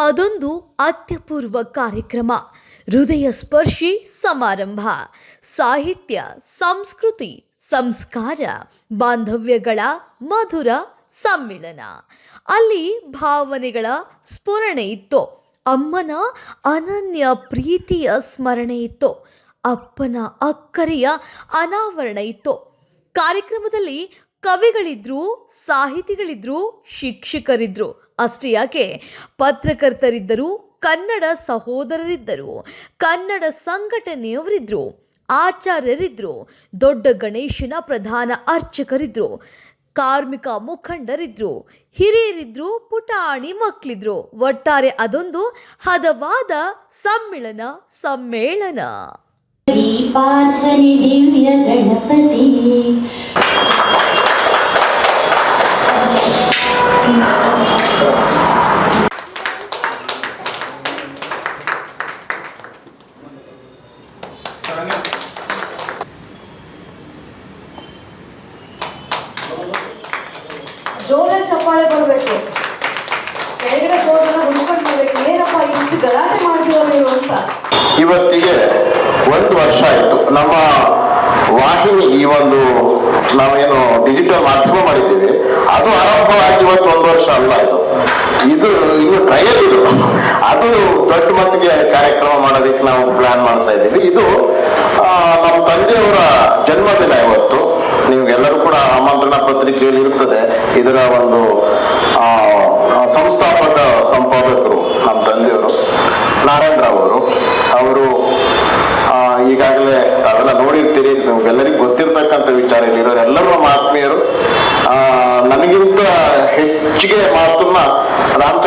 ಅದೊಂದು ಅತ್ಯಪೂರ್ವ ಕಾರ್ಯಕ್ರಮ. ಹೃದಯ ಸ್ಪರ್ಶಿ ಸಮಾರಂಭ. ಸಾಹಿತ್ಯ, ಸಂಸ್ಕೃತಿ, ಸಂಸ್ಕಾರ, ಬಾಂಧವ್ಯಗಳ ಮಧುರ ಸಮ್ಮಿಳನ. ಅಲ್ಲಿ ಭಾವನೆಗಳ ಸ್ಫುರಣೆ ಇತ್ತು. ಅಮ್ಮನ ಅನನ್ಯ ಪ್ರೀತಿಯ ಸ್ಮರಣೆ ಇತ್ತು. ಅಪ್ಪನ ಅಕ್ಕರೆಯ ಅನಾವರಣ ಇತ್ತು. ಕಾರ್ಯಕ್ರಮದಲ್ಲಿ ಕವಿಗಳಿದ್ರು, ಸಾಹಿತಿಗಳಿದ್ರು, ಶಿಕ್ಷಕರಿದ್ರು ಅಷ್ಟೇ ಯಾಕೆ? ಪತ್ರಕರ್ತರಿದ್ದರು, ಕನ್ನಡ ಸಹೋದರರಿದ್ದರು, ಕನ್ನಡ ಸಂಘಟನೆಯವರಿದ್ದರು ಆಚಾರ್ಯರಿದ್ದರು ದೊಡ್ಡ ಗಣೇಶನ ಪ್ರಧಾನ ಅರ್ಚಕರಿದ್ದರು ಕಾರ್ಮಿಕ ಮುಖಂಡರಿದ್ದರು ಹಿರಿಯರಿದ್ದರು ಪುಟಾಣಿ ಮಕ್ಕಳಿದ್ರು ಒಟ್ಟಾರೆ ಅದೊಂದು ಹದವಾದ ಸಮ್ಮಿಳನ ಸಮ್ಮೇಳನ. ದಿವ್ಯ ಗಣಪತಿ.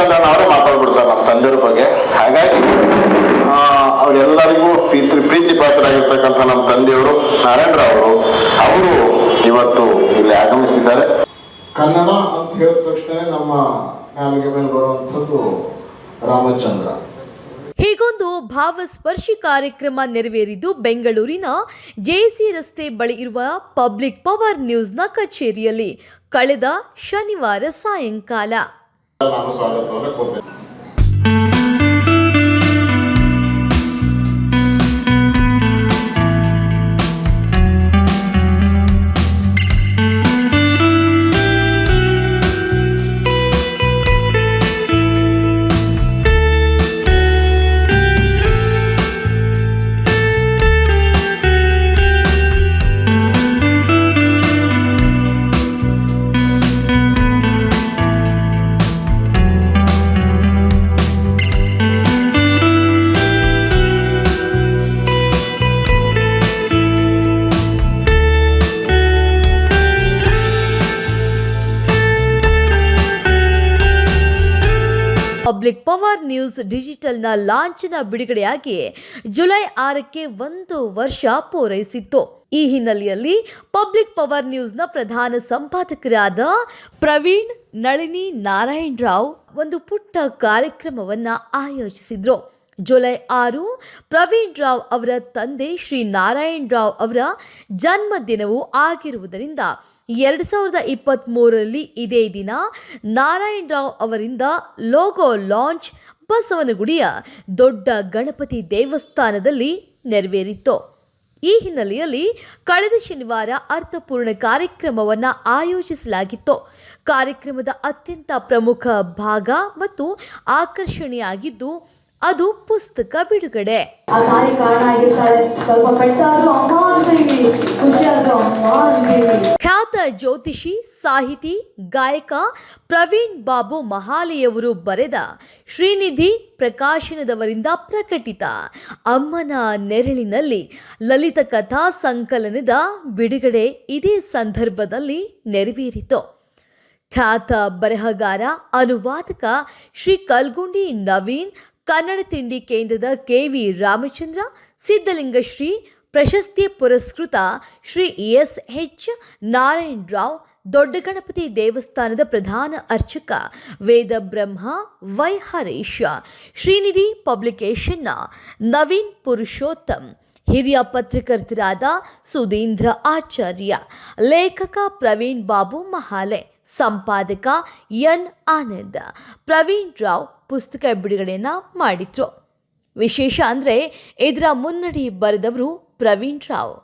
ರಾಮಚಂದ್ರನ್ ಅವರೇ ಮಾತಾಡ್ಬಿಡ್ತಾರೆ ನಮ್ಮ ತಂದೆಯವ್ರ ಬಗ್ಗೆ. ಹಾಗಾಗಿ ಆ, ಅವರೆಲ್ಲರಿಗೂ ಪ್ರೀತಿ ಪ್ರೀತಿ ಪಾತ್ರರಾಗಿರ್ತಕ್ಕಂಥ ನಮ್ಮ ತಂದೆಯವರು ನಾರಾಯಣರ ಅವರು ಅವರು ಇವತ್ತು ಇಲ್ಲಿ ಆಗಮಿಸಿದ್ದಾರೆ. ಕನ್ನಡ ಅಂತ ಹೇಳಿದ ತಕ್ಷಣ ನಮ್ಮ ನಾಲಿಗೆ ಮೇಲೆ ಬರುವಂಥದ್ದು ರಾಮಚಂದ್ರ. ಹೀಗೊಂದು ಭಾವಸ್ಪರ್ಶಿ ಕಾರ್ಯಕ್ರಮ ನೆರವೇರಿದ್ದು ಬೆಂಗಳೂರಿನ ಜೆಸಿ ರಸ್ತೆ ಬಳಿ ಇರುವ ಪಬ್ಲಿಕ್ ಪವರ್ ನ್ಯೂಸ್ನ ಕಚೇರಿಯಲ್ಲಿ ಕಳೆದ ಶನಿವಾರ ಸಾಯಂಕಾಲ. ನಾನು ನ್ಯೂಸ್ ಡಿಜಿಟಲ್ನ ಲಾಂಛನ ಬಿಡುಗಡೆಯಾಗಿ ಜುಲೈ ಆರಕ್ಕೆ ಒಂದು ವರ್ಷ ಪೂರೈಸಿತ್ತು. ಈ ಹಿನ್ನೆಲೆಯಲ್ಲಿ ಪಬ್ಲಿಕ್ ಪವರ್ ನ್ಯೂಸ್ನ ಪ್ರಧಾನ ಸಂಪಾದಕರಾದ ಪ್ರವೀಣ್, ನಳಿನಿ, ನಾರಾಯಣ್ ರಾವ್ ಒಂದು ಪುಟ್ಟ ಕಾರ್ಯಕ್ರಮವನ್ನು ಆಯೋಜಿಸಿದ್ರು. ಜುಲೈ ಆರು ಪ್ರವೀಣ್ ರಾವ್ ಅವರ ತಂದೆ ಶ್ರೀ ನಾರಾಯಣ್ ರಾವ್ ಅವರ ಜನ್ಮದಿನವೂ ಆಗಿರುವುದರಿಂದ ಎರಡು ಸಾವಿರದ ಇಪ್ಪತ್ತ್ಮೂರರಲ್ಲಿ ಇದೇ ದಿನ ನಾರಾಯಣ್ ರಾವ್ ಅವರಿಂದ ಲೋಗೋ ಲಾಂಚ್ ಬಸವನಗುಡಿಯ ದೊಡ್ಡ ಗಣಪತಿ ದೇವಸ್ಥಾನದಲ್ಲಿ ನೆರವೇರಿತ್ತು ಈ ಹಿನ್ನೆಲೆಯಲ್ಲಿ ಕಳೆದ ಶನಿವಾರ ಅರ್ಥಪೂರ್ಣ ಕಾರ್ಯಕ್ರಮವನ್ನು ಆಯೋಜಿಸಲಾಗಿತ್ತು. ಕಾರ್ಯಕ್ರಮದ ಅತ್ಯಂತ ಪ್ರಮುಖ ಭಾಗ ಮತ್ತು ಆಕರ್ಷಣೆಯಾಗಿದ್ದು ಅದು ಪುಸ್ತಕ ಬಿಡುಗಡೆ. ಖ್ಯಾತ ಜ್ಯೋತಿಷಿ ಸಾಹಿತಿ ಗಾಯಕ ಪ್ರವೀಣ್ ಬಾಬು ಮಹಾಲಿಯವರು ಬರೆದ ಶ್ರೀನಿಧಿ ಪ್ರಕಾಶನದವರಿಂದ ಪ್ರಕಟಿತ ಅಮ್ಮನ ನೆರಳಿನಲ್ಲಿ ಲಲಿತ ಕಥಾ ಸಂಕಲನದ ಬಿಡುಗಡೆ ಇದೇ ಸಂದರ್ಭದಲ್ಲಿ ನೆರವೇರಿತು. ಖ್ಯಾತ ಬರಹಗಾರ ಅನುವಾದಕ ಶ್ರೀ ಕಲ್ಗುಂಡಿ ನವೀನ್ ಕನ್ನಡ ತಿಂಡಿ ಕೇಂದ್ರದ ಕೆವಿ ರಾಮಚಂದ್ರ, ಸಿದ್ಧಲಿಂಗಶ್ರೀ, ಪ್ರಶಸ್ತಿ ಪುರಸ್ಕೃತ ಶ್ರೀ ಎಸ್. ಎಚ್. ನಾರಾಯಣ ರಾವ್ ದೊಡ್ಡ ಗಣಪತಿ ದೇವಸ್ಥಾನದ ಪ್ರಧಾನ ಅರ್ಚಕ ವೇದ ಬ್ರಹ್ಮ ವೈ. ಹರೀಶ್, ಶ್ರೀನಿಧಿ ಪಬ್ಲಿಕೇಶನ್ನ ನವೀನ್ ಪುರುಷೋತ್ತಮ್, ಹಿರಿಯ ಪತ್ರಕರ್ತರಾದ ಸುಧೀಂದ್ರ ಆಚಾರ್ಯ, ಲೇಖಕ ಪ್ರವೀಣ್ ಬಾಬು ಮಹಾಲೆ ಸಂಪಾದಕ ಎನ್ ಆನಂದ್. ಪ್ರವೀಣ್ ರಾವ್ ಪುಸ್ತಕ ಬಿಡುಗಡೆಯನ್ನು ಮಾಡಿದ್ರು. ವಿಶೇಷ ಅಂದರೆ ಇದರ ಮುನ್ನಡಿ ಬರೆದವರು ಪ್ರವೀಣ್ ರಾವ್.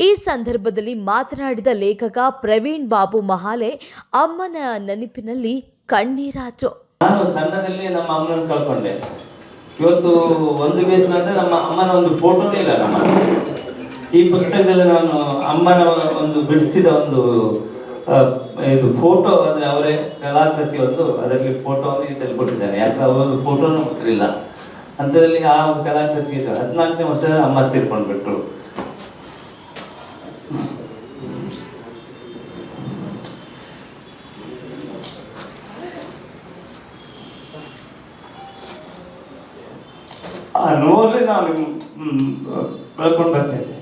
ಈ ಸಂದರ್ಭದಲ್ಲಿ ಮಾತನಾಡಿದ ಲೇಖಕ ಪ್ರವೀಣ್ ಬಾಬು ಮಹಾಲೆ ಅಮ್ಮನ ನೆನಪಿನಲ್ಲಿ ಕಣ್ಣೀರಾದ್ರು. ನಾನು ಸಣ್ಣದಲ್ಲಿ ನಮ್ಮ ಅಮ್ಮನ ಕಳ್ಕೊಂಡೆ. ಇವತ್ತು ಒಂದು ಬೇಸಿನ ಅಂದ್ರೆ ನಮ್ಮ ಅಮ್ಮನ ಒಂದು ಫೋಟೋನೇ ಇಲ್ಲ ನಮ್ಮ ಈ ಪುಸ್ತಕದಲ್ಲಿ ನಾನು ಅಮ್ಮನ ಒಂದು ಬಿಡಿಸಿದ ಒಂದು ಇದು ಫೋಟೋ ಅಂದ್ರೆ ಅವರೇ ಕಲಾಕೃತಿ ಒಂದು, ಅದರಲ್ಲಿ ಫೋಟೋವನ್ನು ಇದರಲ್ಲಿ ಕೊಟ್ಟಿದ್ದಾರೆ. ಯಾಕೆ ಅವರು ಫೋಟೋನು ಕೊಟ್ಟಿರಲಿಲ್ಲ ಅಂಥದ್ರಲ್ಲಿ ಆ ಒಂದು ಕಲಾಕೃತಿ ಇದೆ. ಹದಿನಾಲ್ಕನೇ ವರ್ಷದ ಅಮ್ಮ ತೀರ್ಕೊಂಡ್ಬಿಟ್ರು ಆ ನೋವಲ್ಲಿ ನಾನು ಕಳ್ಕೊಂಡು ಬರ್ತೇನೆ.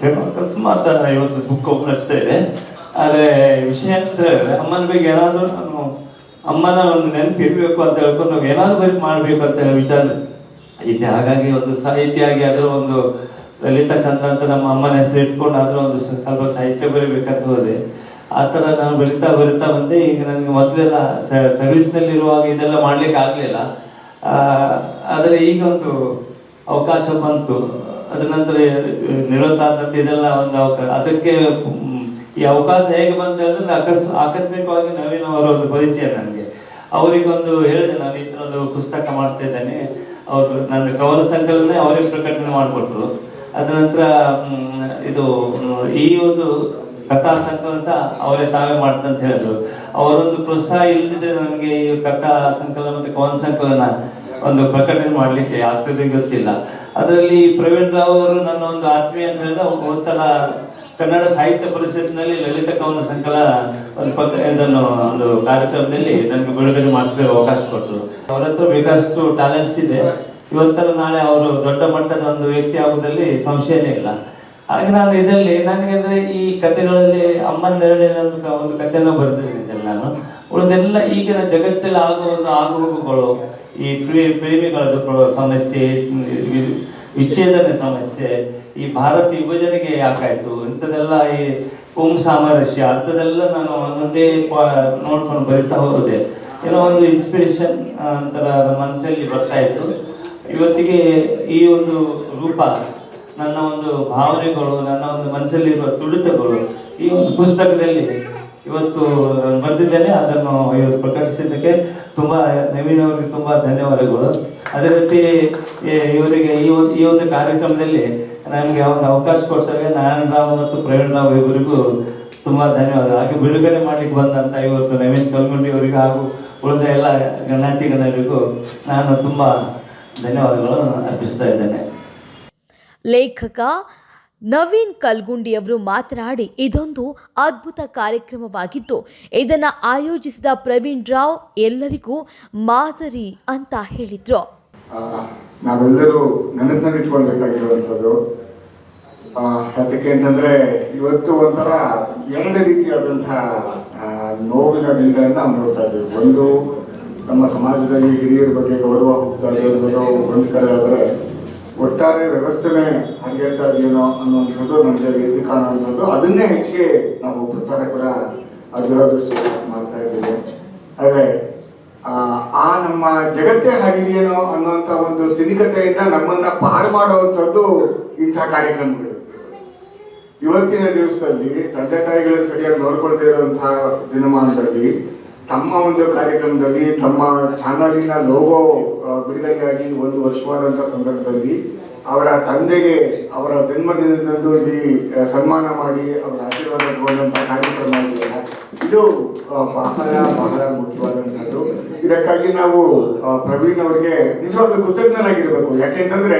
ಬರ್ತಿದ್ದೆ ಅಕಸ್ಮಾತ್ ಇವತ್ತು ಬುಕ್ ಓಪನಿಸ್ತಾ ಇದೆ. ಆದರೆ ವಿಷಯ ಅಂದರೆ ಅಮ್ಮನ ಬಗ್ಗೆ ಏನಾದರೂ ನಾನು ಅಮ್ಮನ ಒಂದು ನೆನಪು ಇರಬೇಕು ಅಂತ ಹೇಳ್ಕೊಂಡು ನಾವು ಏನಾದರೂ ಬರೀ ಮಾಡಬೇಕು ಅಂತ ಹೇಳಿ ವಿಚಾರ ಇದೆ ಹಾಗಾಗಿ ಒಂದು ಸಾಹಿತ್ಯಾಗಿ ಅದರ ಒಂದು ಲಲಿತಕ್ಕಂಥ ನಮ್ಮ ಅಮ್ಮನ ಹೆಸರು ಇಟ್ಕೊಂಡು ಅದರ ಒಂದು ಸ್ವಲ್ಪ ಸಾಹಿತ್ಯ ಬರೀಬೇಕಂತ ಹೋದೆ. ಆ ಥರ ನಾನು ಬರಿತಾ ಬರಿತಾ ಬಂದೆ. ಈಗ ನನಗೆ ಮೊದಲೆಲ್ಲ ಸರ್ವಿಸ್ನಲ್ಲಿರುವಾಗ ಇದೆಲ್ಲ ಮಾಡ್ಲಿಕ್ಕೆ ಆಗಲಿಲ್ಲ. ಆದರೆ ಈಗ ಒಂದು ಅವಕಾಶ ಬಂತು. ಅದ ನಂತರ ನಿರತ ಆದಂತೆ ಇದೆಲ್ಲ ಒಂದು ಅವಕಾಶ ಅದಕ್ಕೆ ಈ ಅವಕಾಶ ಹೇಗೆ ಬಂತು ಅಂದ್ರೆ ಅಕಸ್, ಆಕಸ್ಮಿಕವಾಗಿ ನವೀನ್ ಅವರ ಒಂದು ಪರಿಚಯ ನನಗೆ. ಅವರಿಗೊಂದು ಹೇಳಿದೆ, ನಾನು ಈ ಒಂದು ಪುಸ್ತಕ ಮಾಡ್ತಾ ಇದ್ದೇನೆ ಅವರು ನನ್ನ ಕವನ ಸಂಕಲನ ಅವರಿಗೆ ಪ್ರಕಟಣೆ ಮಾಡಿಕೊಟ್ರು. ಅದ ನಂತರ ಇದು ಈ ಒಂದು ಕಥಾ ಸಂಕಲನ ಸಹ ಅವರೇ ತಾವೇ ಮಾಡ್ತಾ ಅಂತ ಹೇಳಿದ್ರು. ಅವರೊಂದು ಪ್ರೋತ್ಸಾಹ ಇಲ್ಲದಿದ್ರೆ ನನಗೆ ಈ ಕಥಾ ಸಂಕಲನ ಮತ್ತು ಕವನ ಸಂಕಲನ ಒಂದು ಪ್ರಕಟಣೆ ಮಾಡಲಿಕ್ಕೆ ಆಗ್ತದೆ ಗೊತ್ತಿಲ್ಲ. ಅದರಲ್ಲಿ ಪ್ರವೀಣ್ ರಾವ್ ಅವರು ನನ್ನ ಒಂದು ಆತ್ಮೀಯ ಅಂತ ಹೇಳಿದ್ರೆ ಒಂದ್ಸಲ ಕನ್ನಡ ಸಾಹಿತ್ಯ ಪರಿಷತ್ನಲ್ಲಿ ಲಲಿತ ಕವನ ಸಂಕಲ ಒಂದು ಪತ್ರ ಇದನ್ನು ಒಂದು ಕಾರ್ಯಕ್ರಮದಲ್ಲಿ ನನಗೆ ಬಿಡುಗಡೆ ಮಾಡಿಸಲು ಅವಕಾಶ ಕೊಟ್ಟರು. ಅವರ ಹತ್ರ ಬೇಕಷ್ಟು ಟ್ಯಾಲೆಂಟ್ಸ್ ಇದೆ. ಇವತ್ತಲ್ಲ ನಾಳೆ ಅವರು ದೊಡ್ಡ ಮಟ್ಟದ ಒಂದು ವ್ಯಕ್ತಿ ಆಗುವುದರಲ್ಲಿ ಸಂಶಯನೇ ಇಲ್ಲ. ಹಾಗೆ ನಾನು ಇದರಲ್ಲಿ ನನಗೆ ಅಂದರೆ ಈ ಕಥೆಗಳಲ್ಲಿ ಅಮ್ಮನ ನೆರಳಿನ ಒಂದು- ಕಥೆಯನ್ನು ಬರೆದಿದ್ದೇನೆ ನಾನು. ಉಳಿದೆಲ್ಲ ಈಗಿನ ಜಗತ್ತಲ್ಲಿ ಆಗುವ ಒಂದು ಆಗುಹೋಗುಗಳು, ಈ ಪ್ರೇಮಿಗಳ ಸಮಸ್ಯೆ ವಿಚ್ಛೇದನ ಸಮಸ್ಯೆ, ಈ ಭಾರತ ಯುವಜನಿಗೆ ಯಾಕಾಯಿತು? ಇಂಥದ್ದೆಲ್ಲ ಈ ಓಂ ಸಾಮರಸ್ಯ ಅಂಥದ್ದೆಲ್ಲ ನಾನು ಒಂದೊಂದೇ ನೋಡ್ಕೊಂಡು ಬರಿತಾ ಹೋದೆ. ಏನೋ ಒಂದು ಇನ್ಸ್ಪಿರೇಷನ್ ಅಂತರ ಮನಸ್ಸಲ್ಲಿ ಬರ್ತಾ ಇತ್ತು. ಇವತ್ತಿಗೆ ಈ ಒಂದು ರೂಪ, ನನ್ನ ಒಂದು ಭಾವನೆಗಳು, ನನ್ನ ಒಂದು ಮನಸ್ಸಲ್ಲಿರುವ ತುಡಿತಗಳು, ಈ ಒಂದು ಪುಸ್ತಕದಲ್ಲಿ ಇವತ್ತು ನಾನು ಬರೆದಿದ್ದೇನೆ ಅದನ್ನು ಇವತ್ತು ಪ್ರಕಟಿಸಿದ್ದಕ್ಕೆ ತುಂಬಾ ನವೀನ್ ಅವರಿಗೆ ತುಂಬಾ ಧನ್ಯವಾದಗಳು. ಅದೇ ರೀತಿ ಇವರಿಗೆ ಈ ಒಂದು ಈ ಒಂದು ಕಾರ್ಯಕ್ರಮದಲ್ಲಿ ನನಗೆ ಒಂದು ಅವಕಾಶ ಕೊಡ್ತಾರೆ ನಾರಾಯಣ ರಾವ್ ಮತ್ತು ಪ್ರವೀಣ್ ರಾವ್ ಇವರಿಗೂ ತುಂಬ ಧನ್ಯವಾದ ಹಾಗೆ ಬಿಡುಗಡೆ ಮಾಡ್ಲಿಕ್ಕೆ ಬಂದಂತ ಇವತ್ತು ನವೀನ್ ಕಲ್ಗುಂಡಿ ಅವರಿಗೆ ಹಾಗೂ ಉಳಿದ ಎಲ್ಲ ಗಣಾತಿ ನಾನು ತುಂಬಾ ಧನ್ಯವಾದಗಳನ್ನು ಅರ್ಪಿಸ್ತಾ ಇದ್ದೇನೆ. ಲೇಖಕ ನವೀನ್ ಕಲ್ಗುಂಡಿಯವರು ಮಾತನಾಡಿ, ಇದೊಂದು ಅದ್ಭುತ ಕಾರ್ಯಕ್ರಮವಾಗಿದ್ದು ಇದನ್ನು ಆಯೋಜಿಸಿದ ಪ್ರವೀಣ್ ರಾವ್ ಎಲ್ಲರಿಗೂ ಮಾದರಿ ಅಂತ ಹೇಳಿದ್ರು. ನಾವೆಲ್ಲರೂ ನೆನಪಿನಲ್ಲಿಟ್ಕೊಳ್ಬೇಕಾಗಿರುವಂಥದ್ದು. ಅದಕ್ಕೆ ಅಂತಂದ್ರೆ, ಇವತ್ತು ಒಂಥರ ಎರಡು ರೀತಿಯಾದಂತಹ ನೋವಿನ ಬಿಲ್ಗಳನ್ನ ನೋಡ್ತಾ ಇದ್ದೀವಿ. ಒಂದು, ನಮ್ಮ ಸಮಾಜದಲ್ಲಿ ಹಿರಿಯರ ಬಗ್ಗೆ ಗೌರವ ಹೋಗ್ತಾ ಇರೋದು ಒಂದು ಕಡೆ ಆದರೆ ಒಟ್ಟಾರೆ ವ್ಯವಸ್ಥೆನೇ ಹರಿಯೇಳ್ತಾ ಇದೆಯೇನೋ ಅನ್ನೋಂಥದ್ದು ನಮಗೆ ಎದ್ದು ಕಾಣುವಂಥದ್ದು ಅದನ್ನೇ ಹೆಚ್ಚಿಗೆ ನಾವು ಪ್ರಚಾರ ಕೂಡ ದುರದೃಷ್ಟ ಮಾಡ್ತಾ ಇದ್ದೀವಿ. ಆದರೆ, ಆ ಆ ನಮ್ಮ ಜಗತ್ತೇ ಹಾಗಿದೆಯೇನೋ ಅನ್ನುವಂಥ ಒಂದು ಸಿನಿಕತೆಯಿಂದ ನಮ್ಮನ್ನ ಪಾರು ಮಾಡುವಂಥದ್ದು ಇಂಥ ಕಾರ್ಯಕ್ರಮಗಳು. ಇವತ್ತಿನ ದಿವಸದಲ್ಲಿ ತಂದೆ ತಾಯಿಗಳು ಸರಿಯಾಗಿ ನೋಡ್ಕೊಳ್ತಾ ಇರುವಂತಹ ದಿನಮಾನದಲ್ಲಿ ತಮ್ಮ ಒಂದು ಕಾರ್ಯಕ್ರಮದಲ್ಲಿ, ತಮ್ಮ ಚಾನಲಿನ ಲೋಗೋ ಬಿಡುಗಡೆಯಾಗಿ ಒಂದು ವರ್ಷವಾದಂಥ ಸಂದರ್ಭದಲ್ಲಿ ಅವರ ತಂದೆಗೆ, ಅವರ ಜನ್ಮದಿನದಂದು ಇಲ್ಲಿ ಸನ್ಮಾನ ಮಾಡಿ ಅವರ ಆಶೀರ್ವಾದ ತಗೊಂಡಂಥ ಕಾರ್ಯಕ್ರಮ ಇದೆಯಲ್ಲ ಇದು ಬಹಳ ಬಹಳ ಮುಖ್ಯವಾದಂಥದ್ದು ಇದಕ್ಕಾಗಿ ನಾವು ಪ್ರವೀಣ್ ಅವರಿಗೆ ನಿಜವಾದ ಕೃತಜ್ಞನಾಗಿರ್ಬೇಕು. ಯಾಕೆಂತಂದ್ರೆ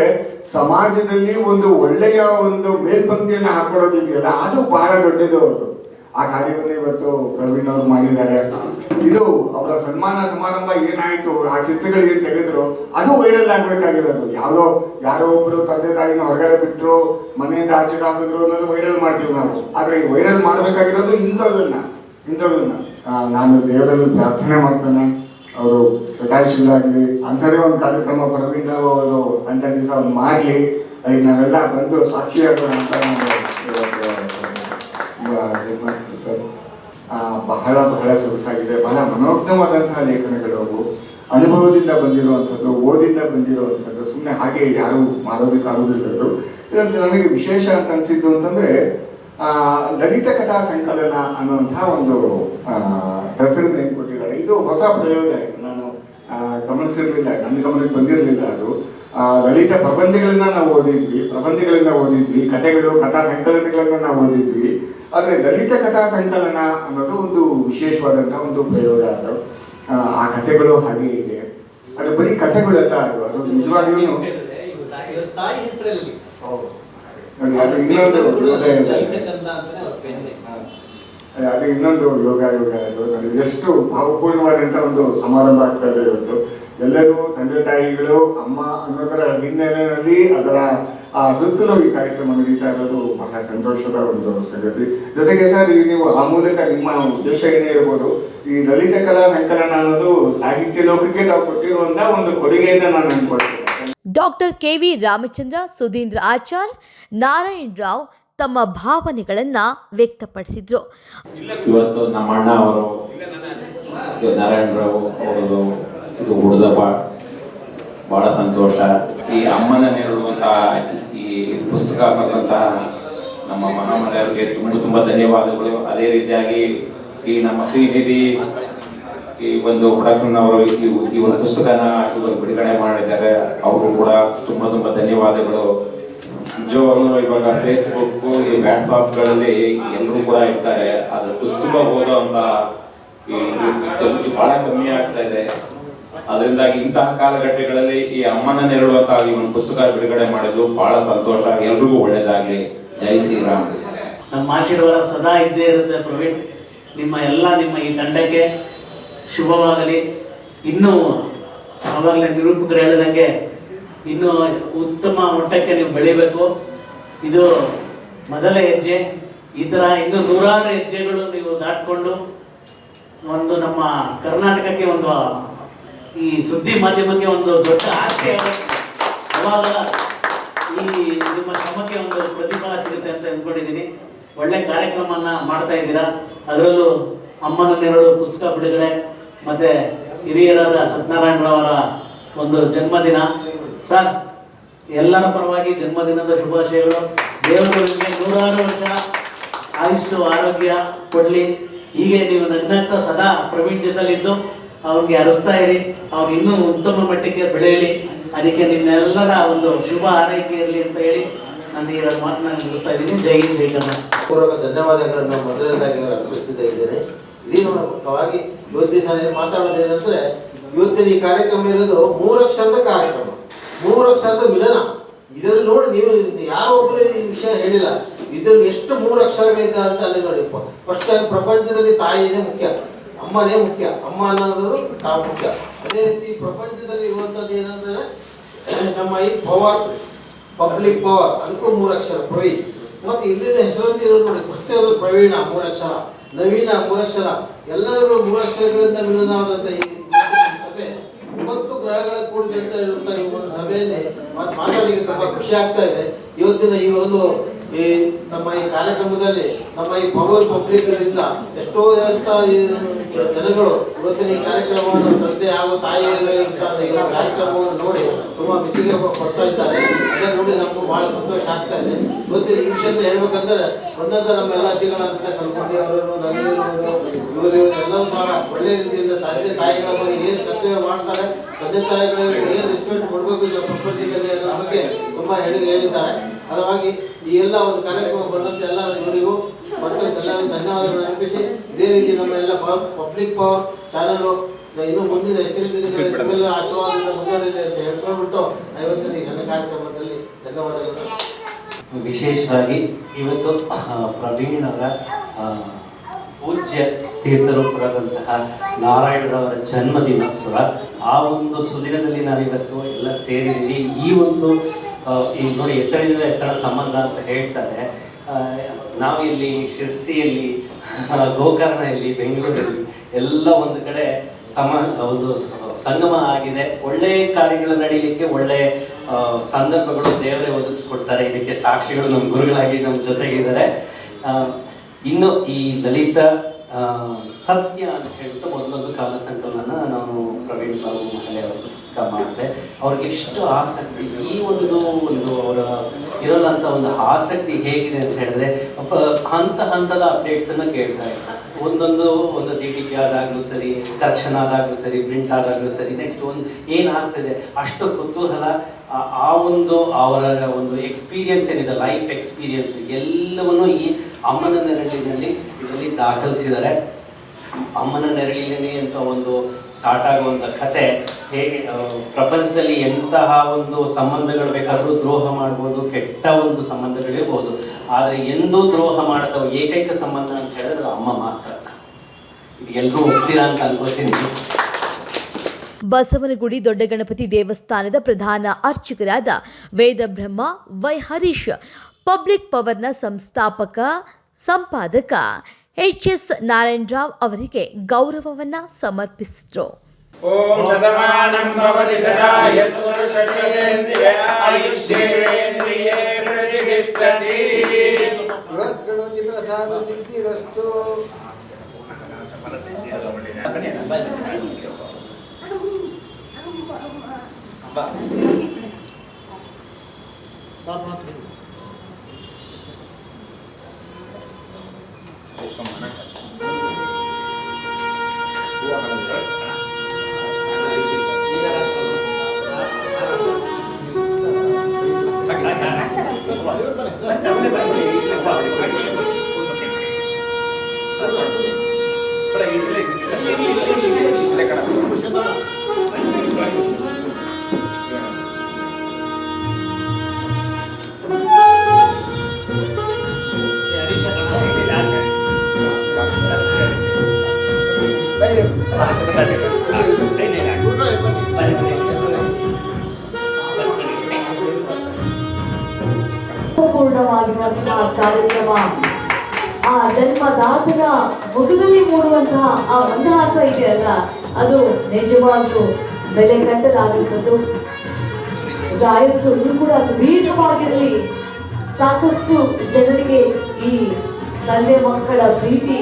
ಸಮಾಜದಲ್ಲಿ ಒಂದು ಒಳ್ಳೆಯ ಒಂದು ಮೇಲ್ಪಂಕ್ತಿಯನ್ನು ಹಾಕೊಳ್ಳೋದಿದೆಯಲ್ಲ ಅದು ಬಹಳ ದೊಡ್ಡದು ಆ ಕಾರ್ಯವನ್ನು ಇವತ್ತು ಪ್ರವೀಣ್ ಅವರು ಮಾಡಿದ್ದಾರೆ. ಇದು ಅವರ ಸನ್ಮಾನ ಸಮಾರಂಭ ಏನಾಯಿತು, ಆ ಚಿತ್ರಗಳು ಏನು ತೆಗೆದ್ರು, ಅದು ವೈರಲ್ ಆಗ್ಬೇಕಾಗಿರೋದು. ಯಾವ್ದೋ, ಯಾರೋ ಒಬ್ರು ತಂದೆ ತಾಯಿನ ಹೊರಗಡೆ ಬಿಟ್ರು, ಮನೆಯಿಂದ ಆಚೆ ಹಾಕಿದ್ರು ಅನ್ನೋದು ವೈರಲ್ ಮಾಡ್ತೀವಿ ನಾವು. ಆದ್ರೆ ಈ ವೈರಲ್ ಮಾಡಬೇಕಾಗಿರೋದು ಇಂಥದನ್ನ ಇಂಥದನ್ನ. ನಾನು ದೇವರಲ್ಲಿ ಪ್ರಾರ್ಥನೆ ಮಾಡ್ತೇನೆ. ಅವರು ಸದಾಶಿವರಾಗಲಿ ಅಂಥದೇ ಒಂದು ಕಾರ್ಯಕ್ರಮ ಪರವಿಂದ ರಾವ್ ಅವರು ಅಂತ ದಿವಸ ಮಾಡಲಿ. ಅದಕ್ಕೆ ನಾವೆಲ್ಲ ಬಂದು ಸಾಕ್ಷಿಯಾಗೋಣ ಅಂತ ನಾನು ಸರ್. ಬಹಳ ಬಹಳ ಸೊಗಸಾಗಿದೆ. ಬಹಳ ಮನೋಜ್ಞವಾದಂತಹ ಲೇಖನಗಳು ಅವು ಅನುಭವದಿಂದ ಬಂದಿರುವಂಥದ್ದು ಓದಿಂದ ಬಂದಿರುವಂಥದ್ದು ಸುಮ್ಮನೆ ಹಾಗೆ ಯಾರು ಮಾಡೋದಕ್ಕಾಗೋದಿಲ್ಲ ಅದು ಇದಂತ ನನಗೆ ವಿಶೇಷ ಅಂತ ಅನಿಸಿದ್ದು ಅಂತಂದ್ರೆ ಆ, ಲಲಿತ ಕಥಾ ಸಂಕಲನ ಅನ್ನುವಂತಹ ಒಂದು ಆ, ಹೆಸರನ್ನ ಏನು ಕೊಟ್ಟಿದ್ದಾರೆ? ಇದು ಹೊಸ ಪ್ರಯೋಗ ನಾನು ಗಮನಿಸಿರಲಿಲ್ಲ. ನನ್ನ ಗಮನಕ್ಕೆ ಬಂದಿರಲಿಲ್ಲ ಅದು. ಲಲಿತ ಪ್ರಬಂಧಗಳನ್ನ ನಾವು ಓದಿದ್ವಿ ಪ್ರಬಂಧಗಳನ್ನ ಓದಿದ್ವಿ ಕಥೆಗಳು ಕಥಾ ಸಂಕಲನಗಳನ್ನ ನಾವು ಓದಿದ್ವಿ. ಆದರೆ ಲಲಿತ ಕಥಾ ಸಂಕಲನ ಅನ್ನೋದು ಒಂದು ವಿಶೇಷವಾದಂಥ ಒಂದು ಪ್ರಯೋಗ ಅದು. ಆ, ಕಥೆಗಳು ಹಾಗೆ ಇದೆ. ಅದು ಬರೀ ಕಥೆಗಳು ಕಥೆಗಳೆಲ್ಲ ಅದು ಅದು ನಿಜವಾಗಿಯೂ ತಾಯಿ ಹೆಸರಲ್ಲಿ. ಹೌದು. ನೋಡಿ, ಅದು ಇನ್ನೊಂದು ಯೋಗ ಇದೆ. ಅದು ಇನ್ನೊಂದು ಯೋಗ ಯೋಗ ಅದು. ಎಷ್ಟು ಭಾವಪೂರ್ಣವಾದಂಥ ಒಂದು ಸಮಾರಂಭ ಆಗ್ತಾ ಇದೆ ಇವತ್ತು. ಎಲ್ಲರೂ ತಂದೆ ತಾಯಿಗಳು ಅಮ್ಮ ಅನ್ನೋದರ ಹಿನ್ನೆಲೆಯಲ್ಲಿ ಅದರ ಆ ಸುತ್ತಲೂ ಈ ಕಾರ್ಯಕ್ರಮ ನಡೀತಾ ಇರೋದು ಬಹಳ ಸಂತೋಷದ ಒಂದು ಸಂಗತಿ. ಜೊತೆಗೆ ಸರ್ ಈಗ ನೀವು ಆ ಮೂಲಕ ನಿಮ್ಮ ಉದ್ದೇಶ ಏನೇ ಇರ್ಬೋದು ಈ ಲಲಿತ ಕಲಾ ಸಂಕಲನ ಅನ್ನೋದು ಸಾಹಿತ್ಯ ಲೋಕಕ್ಕೆ ನಾವು ಕೊಟ್ಟಿರುವಂತ ಒಂದು ಕೊಡುಗೆ ಅಂತ ನಾನು ಅನ್ಕೊಳ್ತೇನೆ. Doctor K V Ramachandra Sudhindra Achar Narayan Rao ತಮ್ಮ ಭಾವನೆಗಳನ್ನ ವ್ಯಕ್ತಪಡಿಸಿದ್ರು. ಇವತ್ತು ನಮ್ಮ ಅಣ್ಣ ಅವರು ನಾರಾಯಣರಾವ್ ಅವರದು ಇದು ಹುಡುಗ ಬಹಳ ಸಂತೋಷ. ಈ ಅಮ್ಮನ ನೀಡುವಂತಹ ಈ ಪುಸ್ತಕ ಬರುವಂತಹ ನಮ್ಮ ಮಹಾಮನೆಯವರಿಗೆ ತುಂಬ ತುಂಬ ಧನ್ಯವಾದಗಳು. ಅದೇ ರೀತಿಯಾಗಿ ಈ ನಮ್ಮ ಶ್ರೀನಿಧಿ ಈ ಒಂದು ಅವರು ಈ ಈ ಒಂದು ಪುಸ್ತಕನ ಇವರು ಬಿಡುಗಡೆ ಮಾಡಿದ್ದಾರೆ. ಅವರು ಕೂಡ ತುಂಬ ತುಂಬ ಧನ್ಯವಾದಗಳು. ನಿಜವಾಗ್ಲೂ ಇವಾಗ ಫೇಸ್ಬುಕ್ ಈ ವ್ಯಾಟ್ಸಾಪ್ಗಳಲ್ಲಿ ಎಲ್ಲರೂ ಕೂಡ ಇರ್ತಾರೆ. ಅದು ಪುಸ್ತಕ ಓದೋಂತ ಈ ಇದು ಬಹಳ ಕಮ್ಮಿ ಆಗ್ತಾ ಇದೆ. ಅದರಿಂದಾಗಿ ಇಂತಹ ಕಾಲಘಟ್ಟಗಳಲ್ಲಿ ಈ ಅಮ್ಮನ ನೆರಳುವಂತಹ ಈ ಒಂದು ಪುಸ್ತಕ ಬಿಡುಗಡೆ ಮಾಡಿದ್ದು ಬಹಳ ಸಂತೋಷ, ಎಲ್ರಿಗೂ ಒಳ್ಳೇದಾಗ್ಲಿ. ಜೈ ಶ್ರೀರಾಮ್. ನಮ್ಮ ಆಶೀರ್ವಾದ ಸದಾ ಇದ್ದೇ ಇರುತ್ತೆ ಪ್ರವೀಣ್. ನಿಮ್ಮ ಎಲ್ಲ ನಿಮ್ಮ ಈ ತಂಡಕ್ಕೆ ಶುಭವಾಗಲಿ. ಇನ್ನೂ ಆವಾಗಲೇ ನಿರೂಪಕರು ಹೇಳಿದಂಗೆ ಇನ್ನೂ ಉತ್ತಮ ಮಟ್ಟಕ್ಕೆ ನೀವು ಬೆಳಿಬೇಕು. ಇದು ಮೊದಲ ಹೆಜ್ಜೆ. ಈ ಥರ ಇನ್ನೂ ನೂರಾರು ಹೆಜ್ಜೆಗಳು ನೀವು ದಾಟಿಕೊಂಡು ಒಂದು ನಮ್ಮ ಕರ್ನಾಟಕಕ್ಕೆ ಒಂದು ಈ ಸುದ್ದಿ ಮಾಧ್ಯಮಕ್ಕೆ ಒಂದು ದೊಡ್ಡ ಆಸ್ತಿ ಅವಾಗ ಈ ನಿಮ್ಮ ಶ್ರಮಕ್ಕೆ ಒಂದು ಪ್ರತಿಫಲ ಸಿಗುತ್ತೆ ಅಂತ ಅಂದ್ಕೊಂಡಿದ್ದೀನಿ ಒಳ್ಳೆ ಕಾರ್ಯಕ್ರಮನ ಮಾಡ್ತಾ ಇದ್ದೀರಾ? ಅದರಲ್ಲೂ ಅಮ್ಮನ ನೆರಳು ಪುಸ್ತಕ ಬಿಡುಗಡೆ, ಮತ್ತೆ ಹಿರಿಯರಾದ ಸತ್ಯನಾರಾಯಣರವರ ಒಂದು ಜನ್ಮದಿನ. ಸರ್, ಎಲ್ಲರ ಪರವಾಗಿ ಜನ್ಮದಿನದ ಶುಭಾಶಯಗಳು. ದೇವರು ನೂರಾರು ವರ್ಷ ಆಯುಷ್ಯ, ಆರೋಗ್ಯ ಕೊಡಲಿ. ಹೀಗೆ ನೀವು ನಗ್ನಗ್ತಾ ಸದಾ ಪ್ರವೀಣ್ ಜೊತೆಲಿದ್ದು ಅವ್ರಿಗೆ ಹರಿಸ್ತಾ ಇರಿ, ಅವ್ರು ಇನ್ನೂ ಉತ್ತಮ ಮಟ್ಟಕ್ಕೆ ಬೆಳೆಯಲಿ. ಅದಕ್ಕೆ ನಿಮ್ಮೆಲ್ಲರ ಒಂದು ಶುಭ ಆರೈಕೆ ಇರಲಿ ಅಂತ ಹೇಳಿ ನಾನು ಈ ಮಾತನ್ನ ನಿಲ್ಲಿಸ್ತಾ ಇದ್ದೀನಿ. ಜೈ ಹಿಂದ್, ಜೈ ಪೂರ್ವಕ ಧನ್ಯವಾದಗಳನ್ನು ಮೊದಲನೇದಾಗಿ ಅರ್ಪಿಸ್ತಾ ಇದ್ದೇನೆ. ಇದೀಗ ಮುಖ್ಯವಾಗಿ ಇವತ್ತು ದಿವಸ ನಾನು ಮಾತಾಡೋದೇನೆಂದ್ರೆ ಇವತ್ತಿನ ಈ ಕಾರ್ಯಕ್ರಮ ಇರೋದು ಮೂರಕ್ಷರದ ಕಾರ್ಯಕ್ರಮ ಮೂರಕ್ಷರದ ಮಿಲನ. ಇದರಲ್ಲಿ ನೋಡಿ ನೀವು ಯಾರೊಬ್ಬರು ಈ ವಿಷಯ ಹೇಳಿಲ್ಲ. ಇದರಲ್ಲಿ ಎಷ್ಟು ಮೂರು ಅಂತ ಅಲ್ಲಿ ನೋಡಿ. ಫಸ್ಟ್ ಪ್ರಪಂಚದಲ್ಲಿ ತಾಯಿನೇ ಮುಖ್ಯ. ಅಮ್ಮನೇ ಮುಖ್ಯ. ಅಮ್ಮ ಅನ್ನೋದು ತಾವು ಮುಖ್ಯ. ಅದೇ ರೀತಿ ಪ್ರಪಂಚದಲ್ಲಿ ಇರುವಂಥದ್ದು ಏನಂದ್ರೆ, ನಮ್ಮ ಈ ಪವರ್ ಪಬ್ಲಿಕ್ ಪವರ್ ಅದಕ್ಕೂ ಮೂರು ಅಕ್ಷರ, ಪ್ರವೀಣ್. ಮತ್ತೆ ಇಲ್ಲಿನ ಹೆಸರಲ್ಲಿ ಇರೋದು ನೋಡಿ ಪ್ರತಿಯೊಂದು ಪ್ರವೀಣ ಮೂರಕ್ಷರ ನವೀನ ಮೂರಕ್ಷರ ಎಲ್ಲರೂ ಮೂರಕ್ಷರಗಳಿಂದ ಮಿಲನವಾದಂಥ ಈ ಸಭೆ. ಒಂಬತ್ತು ಗ್ರಹಗಳ ಕೂಡಿದಂತ ಇರುವಂತ ಈ ಒಂದು ಸಭೆಯಲ್ಲಿ ಮಾತ್- ಮಾತಾಡಲಿಕ್ಕೆ ತುಂಬಾ ಖುಷಿ ಆಗ್ತಾ ಇದೆ. ಇವತ್ತಿನ ಈ ಒಂದು ಈ ನಮ್ಮ ಈ ಕಾರ್ಯಕ್ರಮದಲ್ಲಿ ನಮ್ಮ ಈ ಪವರ್ ಪಬ್ಲಿಕ್ ಇಂದ ಎಷ್ಟೋ ಅಂತ ಜನಗಳು ಇವತ್ತಿನ ಈ ಕಾರ್ಯಕ್ರಮವನ್ನು ತಂದೆ ಹಾಗೂ ತಾಯಿಯರ ಈ ಕಾರ್ಯಕ್ರಮವನ್ನು ನೋಡಿ ತುಂಬಾ ಮೆಚ್ಚುಗೆ ಕೊಡ್ತಾ ಇದ್ದಾರೆ. ಅದನ್ನು ನೋಡಿ ನಮ್ಗೆ ಬಹಳ ಸಂತೋಷ ಆಗ್ತಾ ಇದೆ. ಇವತ್ತಿನ ಈ ವಿಷಯದಲ್ಲಿ ಹೇಳ್ಬೇಕಂದ್ರೆ ಒಂದಂತ ನಮ್ಮ ಎಲ್ಲ ಅತಿಗಳಂತ ಕಲ್ಕೊಂಡು ಅವರು ನವೀನರು ಇವರು ಎಲ್ಲರೂ ಸಹ ಒಳ್ಳೆಯ ರೀತಿಯಿಂದ ತಂದೆ ತಾಯಿಗಳ ಬಗ್ಗೆ ಏನು ಸತ್ಯ ಮಾಡ್ತಾರೆ. ತಂದೆ ತಾಯಿಗಳಿಗೆ ಏನು ರೆಸ್ಪೆಕ್ಟ್ ಕೊಡಬೇಕು ಈ ಪ್ರಪಂಚದಲ್ಲಿ ಅನ್ನೋ ಬಗ್ಗೆ ತುಂಬ ಹೇಳಿ ಹೇಳಿದ್ದಾರೆ. ಅದವಾಗಿ ಈ ಎಲ್ಲ ಒಂದು ಕಾರ್ಯಕ್ರಮ ಬಂದಂತೆ ಎಲ್ಲ ಇವರಿಗೂ ಮತ್ತು ಎಲ್ಲರಿಗೂ ಧನ್ಯವಾದಗಳನ್ನು ಅರ್ಪಿಸಿ ಇದೇ ರೀತಿ ನಮ್ಮ ಎಲ್ಲ ಪಬ್ಲಿಕ್ ಪವರ್ ಚಾನಲ್ ಇನ್ನು ಮುಂದಿನ ಹೆಚ್ಚಿನ ಆಶೀರ್ವಾದದಿಂದ ಮುಂದುವರಿಯಲಿ ಅಂತ ಹೇಳ್ಕೊಂಡ್ಬಿಟ್ಟು ಐವತ್ತನೇ ಈ ಘನ ಕಾರ್ಯಕ್ರಮದಲ್ಲಿ ಧನ್ಯವಾದಗಳು. ವಿಶೇಷವಾಗಿ ಇವತ್ತು ಪ್ರವೀಣ್ ಅವರ ಪೂಜ್ಯ ತೀರ್ಥರೂಪರಾದಂತಹ ನಾರಾಯಣರವರ ಜನ್ಮ ದಿನೋತ್ಸವ ಆ ಒಂದು ಸುದಿನದಲ್ಲಿ ನಾವಿವತ್ತು ಎಲ್ಲ ಸೇರಿದ್ದೀವಿ. ಈ ಒಂದು ಈ ನೋಡಿ ಎತ್ತರದಿಂದ ಎತ್ತರ ಸಂಬಂಧ ಅಂತ ಹೇಳ್ತಾರೆ. ಆ, ನಾವು ಇಲ್ಲಿ ಶಿರ್ಸಿಯಲ್ಲಿ ಗೋಕರ್ಣದಲ್ಲಿ ಬೆಂಗಳೂರಲ್ಲಿ ಎಲ್ಲ ಒಂದು ಕಡೆ ಸಮ ಒಂದು ಸಂಗಮ ಆಗಿದೆ. ಒಳ್ಳೆಯ ಕಾರ್ಯಗಳು ನಡೀಲಿಕ್ಕೆ ಒಳ್ಳೆ ಸಂದರ್ಭಗಳು ದೇವರೇ ಒದಗಿಸ್ಕೊಡ್ತಾರೆ. ಇದಕ್ಕೆ ಸಾಕ್ಷಿಗಳು ನಮ್ಮ ಗುರುಗಳಾಗಿ ನಮ್ಮ ಜೊತೆಗಿದ್ದಾರೆ. ಇನ್ನು ಈ ದಲಿತ ಸತ್ಯ ಅಂತ ಹೇಳ್ಬಿಟ್ಟು ಒಂದೊಂದು ಕಾಲ ಸಂಕಲನ ನಾನು ಪ್ರವೀಣ್ ಬಾಬು ಮಹಲೆ ಅವರ ಪುಸ್ತಕ ಮಾಡಿದೆ. ಅವ್ರಿಗೆ ಎಷ್ಟು ಆಸಕ್ತಿ, ಈ ಒಂದು ಒಂದು ಅವರ ಇರೋಲ್ಲಂಥ ಒಂದು ಆಸಕ್ತಿ ಹೇಗಿದೆ ಅಂತ ಹೇಳಿದ್ರೆ ಹಂತ ಹಂತದ ಅಪ್ಡೇಟ್ಸನ್ನು ಕೇಳ್ತಾ ಇರ್ತಾರೆ ಒಂದೊಂದು, ಒಂದು ಪಿ ಆದಾಗಲೂ ಸರಿ ಕರೆಕ್ಷನ್ ಆದಾಗಲೂ ಸರಿ ಪ್ರಿಂಟ್ ಆದಾಗಲೂ ಸರಿ ನೆಕ್ಸ್ಟ್ ಒಂದು ಏನಾಗ್ತದೆ? ಅಷ್ಟು ಕುತೂಹಲ, ಆ ಒಂದು ಅವರ ಒಂದು ಎಕ್ಸ್ಪೀರಿಯನ್ಸ್ ಏನಿದೆ ಲೈಫ್ ಎಕ್ಸ್ಪೀರಿಯನ್ಸ್ ಎಲ್ಲವನ್ನು ಈ ಅಮ್ಮನ ನೆರಳಿನಲ್ಲಿ ಇದರಲ್ಲಿ ದಾಖಲಿಸಿದ್ದಾರೆ. ಅಮ್ಮನ ನೆರಳಿನಲ್ಲಿ ಅಂತ ಒಂದು ಸ್ಟಾರ್ಟ್ ಆಗುವಂಥ ಕತೆ, ಹೇಗೆ ಪ್ರಪಂಚದಲ್ಲಿ ಎಂತಹ ಒಂದು ಸಂಬಂಧಗಳು ಬೇಕಾದರೂ ದ್ರೋಹ ಮಾಡ್ಬೋದು, ಕೆಟ್ಟ ಒಂದು ಸಂಬಂಧಗಳಿರ್ಬೋದು ಆದರೆ ಎಂದೂ ದ್ರೋಹ ಮಾಡದ ಏಕೈಕ ಸಂಬಂಧ ಅಂತ ಹೇಳಿದ್ರೆ ಅಮ್ಮ ಮಾತ್ರ. ಇದು ಎಲ್ಲರೂ ಒಪ್ತೀರಾ ಅಂತ ಅನ್ಕೋತೀನಿ. ಬಸವನಗುಡಿ ದೊಡ್ಡ ಗಣಪತಿ ದೇವಸ್ಥಾನದ ಪ್ರಧಾನ ಅರ್ಚಕರಾದ ವೇದಬ್ರಹ್ಮ ವೈ ಹರೀಶ್ ಪಬ್ಲಿಕ್ ಪವರ್ನ ಸಂಸ್ಥಾಪಕ ಸಂಪಾದಕ ಎಚ್ ಎಸ್ ನಾರಾಯಣರಾವ್ ಅವರಿಗೆ ಗೌರವವನ್ನ ಸಮರ್ಪಿಸಿದರು. ಓಂ ಪೂರ್ಣವಾಗಿರುವಂತಹ ಕಾರ್ಯಕ್ರಮ ಆ ಜನ್ಮದಾತನ ಮುಖದಲ್ಲಿ ಮೂಡುವಂತಹ ಆ ಮಂದಹಾಸ ಇದೆಯಲ್ಲ ಅದು ನಿಜವಾಗ್ಲೂ ಬೆಲೆ ಕಟ್ಟಲಾಗುತ್ತದೆ. ಆಯಸ್ಸು ಕೂಡ ಸುದೀರ್ಘವಾಗಿರಲಿ ಸಾಕಷ್ಟು ಜನರಿಗೆ ಈ ತಂದೆ ಮಕ್ಕಳ ಪ್ರೀತಿ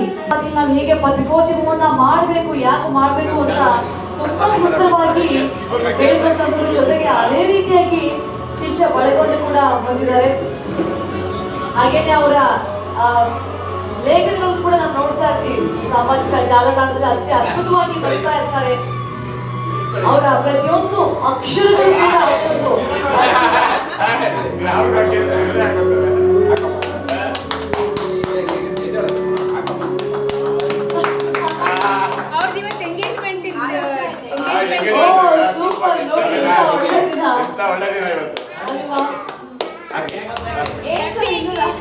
ನಾನು ಹೇಗೆ ಪತ್ರಿಕೋದ್ಯಮವನ್ನ ಮಾಡಬೇಕು, ಯಾಕೆ ಮಾಡಬೇಕು ಅಂತ ತುಂಬಾ ಸುಂದರವಾಗಿ ಹೇಳ್ಬೇಕಂದ್ರ ಜೊತೆಗೆ ಅದೇ ರೀತಿಯಾಗಿ ಶಿಷ್ಯ ಬಳಗೊಂಡು ಕೂಡ ಬಂದಿದ್ದಾರೆ. ಹಾಗೇನೆ ಅವರ ಲೇಖನಗಳು ಕೂಡ ನಾವು ನೋಡ್ತಾ ಇರ್ತೀವಿ. ಸಾಮಾಜಿಕ ಜಾಲತಾಣದಲ್ಲಿ ಅಷ್ಟೇ ಅದ್ಭುತವಾಗಿ ಬರ್ತಾ ಇರ್ತಾರೆ. ಅವರ ಪ್ರತಿಯೊಂದು ಅಕ್ಷರಗಳು ಕೂಡ ಎಂತ ಒಳ್ಳೆ ದಿನ ಇವತ್ತು ಅಲ್ವಾ? ಏನು ಇನ್ನು last